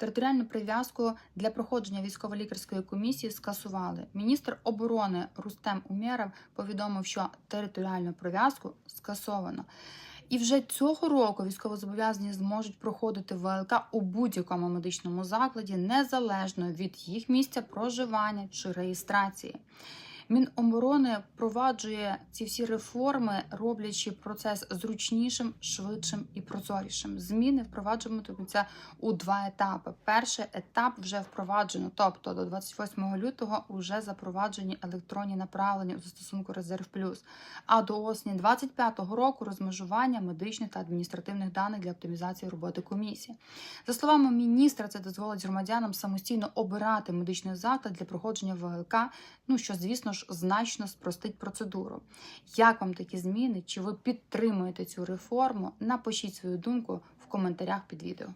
Територіальну прив'язку для проходження військово-лікарської комісії скасували. Міністр оборони Рустем Умєров повідомив, що територіальну прив'язку скасовано. І вже цього року військовозобов'язані зможуть проходити ВЛК у будь-якому медичному закладі незалежно від їх місця проживання чи реєстрації. Міноборони впроваджує ці всі реформи, роблячи процес зручнішим, швидшим і прозорішим. Зміни впроваджуватимуться у два етапи. Перший етап вже впроваджено, тобто до 28 лютого вже запроваджені електронні направлення у застосунку Резерв Плюс. А до осені 25-го року розмежування медичних та адміністративних даних для оптимізації роботи комісії. За словами міністра, це дозволить громадянам самостійно обирати медичний заклад для проходження ВЛК, ну що, звісно ж, значно спростить процедуру. Як вам такі зміни? Чи ви підтримуєте цю реформу? Напишіть свою думку в коментарях під відео.